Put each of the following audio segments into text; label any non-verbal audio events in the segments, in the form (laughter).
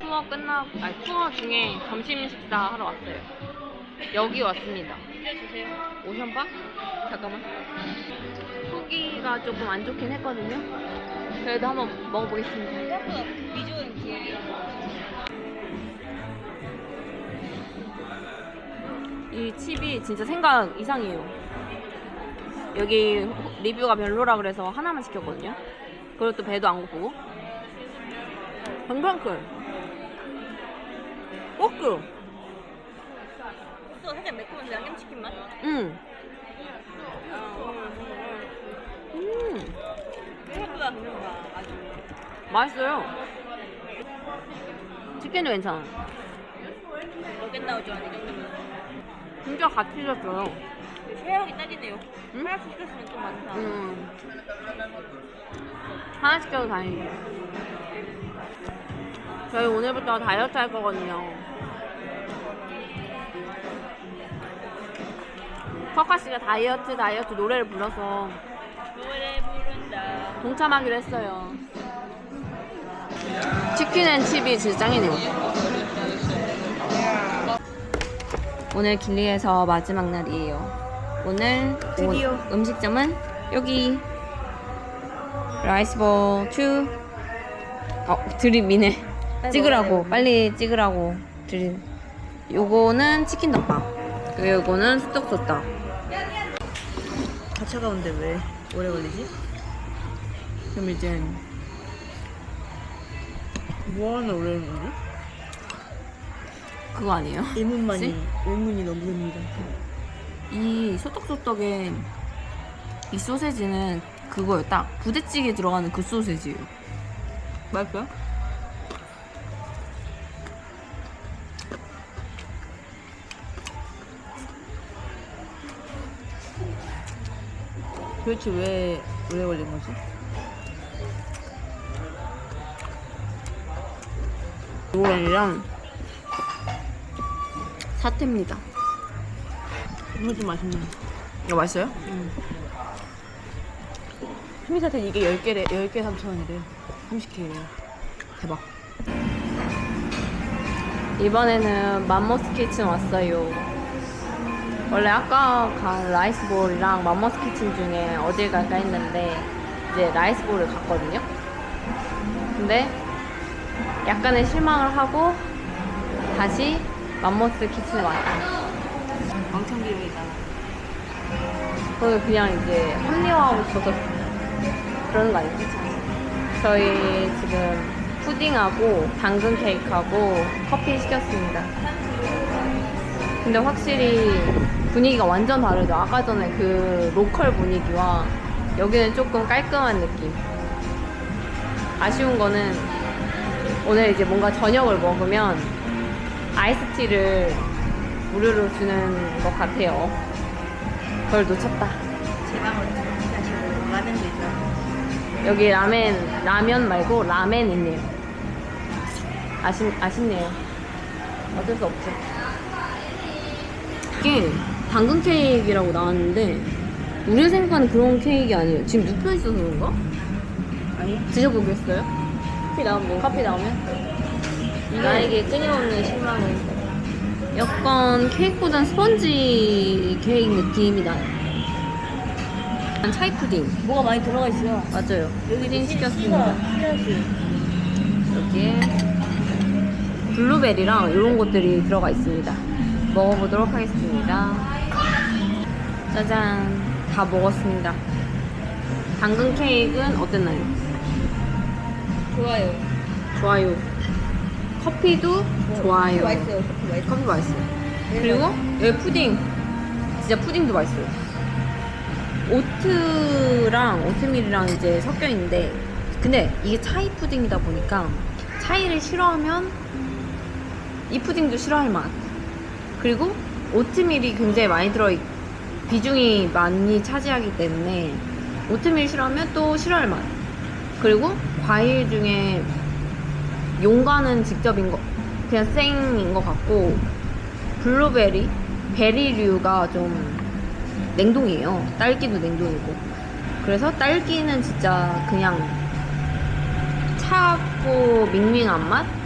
투어 끝나고 아니 점심 식사 하러 왔어요. 여기 왔습니다. 오션바? 잠깐만. 후기가 조금 안 좋긴 했거든요. 그래도 한번 먹어보겠습니다. 비주얼은 기억이 이 칩이 진짜 생각 이상이에요. 여기 호- 리뷰가 별로라 그래서 하나만 시켰거든요. 그리고 또 배도 안 고프고. 괜찮글. 꼬끄. 또 살짝 매콤한데 양념치킨 맛? 응. 음. 생각보다 그런가 아주 맛있어요. 치킨도 괜찮아. 이 정도면 진짜 같이 졌어요. 쉐어하기 딱이네요 응? 하나씩 시켰으면 좀 많다 음. 하나 시켜도 다행이에요. 저희 오늘부터 다이어트 할 거거든요. 퍼카 씨가 다이어트 다이어트 노래를 불러서 노래 부른다 동참하기로 했어요. 치킨 앤 칩이 진짜 짱이네요. 오늘 길리에서 마지막 날이에요. 오늘 드디어. 온 음식점은 여기 라이스볼 2 어, 드립이네. 찍으라고 빨리 찍으라고 드립. 요거는 치킨 덮밥. 그리고 요거는 수떡소떡. 다 차가운데 왜 오래 걸리지? 그럼 이제 뭐하나 오래 걸리지? 그거 아니에요? (laughs) 의문만이 의문이 너무 듭니다 이 소떡소떡의 이 소세지는 그거예요. 딱 부대찌개 들어가는 그 소세지예요. 맛있어요? 도대체 왜 오래 걸린 거지? 노랑이랑 사태입니다. 이거 좀 맛있네 이거 맛있어요? 수미사태 이게 10개래 10개 3,000원이래 30개래요 대박. 이번에는 맘모스 키친 왔어요. 원래 아까 간 라이스볼이랑 맘모스 키친 중에 어딜 갈까 했는데 이제 라이스볼을 갔거든요. 근데 약간의 실망을 하고 다시 맘모스 키친에 왔다. 왕창 기록이다 저는 그냥 이제 합리화하고 싶어서 그러는 거 아니지? 저희 지금 푸딩하고 당근 케이크하고 커피 시켰습니다. 근데 확실히 분위기가 완전 다르죠. 아까 전에 그 로컬 분위기와 여기는 조금 깔끔한 느낌. 아쉬운 거는 오늘 이제 뭔가 저녁을 먹으면 아이스티를 무료로 주는 것 같아요. 그걸 놓쳤다. 제 방으로 다시 라면 되죠 여기 라멘 라면 말고 라멘 있네요. 아쉽 아쉽네요. 어쩔 수 없죠. 이게 당근 케이크라고 나왔는데 우리가 생각하는 그런 케이크 아니에요. 지금 눕혀 있어서 그런가? 아니 드셔보겠어요? 커피 나오면 커피 나오면 나에게 끊임없는 실망을 약간 케이크보단 스펀지 케이크 느낌이 나요. 차이 푸딩 뭐가 많이 들어가 있어요 맞아요. 여기 푸딩 시켰습니다. 씨앗이 여기에 블루베리랑 이런 것들이 들어가 있습니다. 먹어보도록 하겠습니다. 짜잔, 다 먹었습니다. 당근 케이크는 어땠나요? 좋아요 좋아요. 커피도 좋아요. 맛있어요 커피 맛있어요 커피 맛있어요. 그리고 여기 푸딩. 진짜 진짜 푸딩도 맛있어요. 오트랑 오트밀이랑 이제 섞여 있는데 근데 이게 차이 푸딩이다 보니까 차이를 싫어하면 이 푸딩도 싫어할 맛. 그리고 오트밀이 굉장히 많이 들어 있, 비중이 많이 차지하기 때문에 오트밀 싫어하면 또 싫어할 맛. 그리고 과일 중에 용과는 직접인 거 그냥 생인 것 같고 블루베리 베리류가 좀 냉동이에요. 딸기도 냉동이고. 그래서 딸기는 진짜 그냥 차갑고 밍밍한 맛?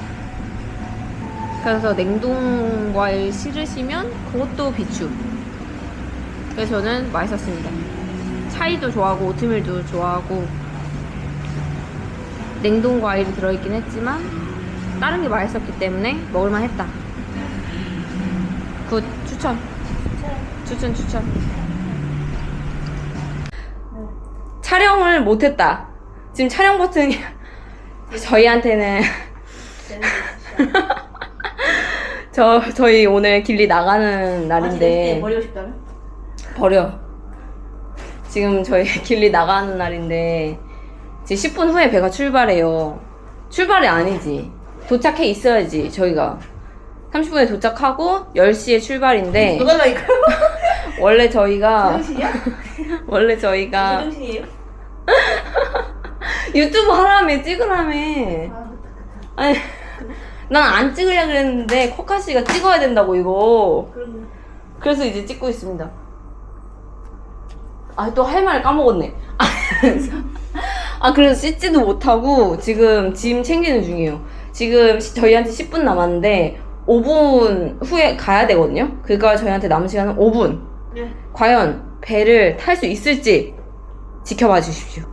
그래서 냉동 과일 싫으시면 그것도 비추. 그래서 저는 맛있었습니다. 차이도 좋아하고 오트밀도 좋아하고 냉동 과일이 들어있긴 했지만 다른 게 맛있었기 때문에 먹을만 했다. 굿 추천. 추천 추천. 촬영을 못했다. 지금 촬영 버튼이 (laughs) 저희한테는 저 저희 오늘 길리 나가는 날인데 버리고 싶다면? 버려. 지금 저희 (laughs) 길리 나가는 날인데 이제 10분 후에 배가 출발해요. 출발이 아니지. 도착해 있어야지 저희가. 30분에 도착하고 10시에 출발인데 (laughs) 너달라니까요? (laughs) 원래 저희가 정신이야? 원래 저희가 정신이에요? 유튜브 하라며 찍으라며. 아니 난 안 찍으려 그랬는데 코카 씨가 찍어야 된다고 이거. 그럼 그래서 이제 찍고 있습니다. 아, 또 할말 까먹었네. (laughs) 아, 그래서 씻지도 못하고 지금 짐 챙기는 중이에요. 지금 시- 저희한테 10분 남았는데 5분 후에 가야 되거든요. 그러니까 저희한테 남은 시간은 5분. 네. 과연 배를 탈 수 있을지 지켜봐 주십시오.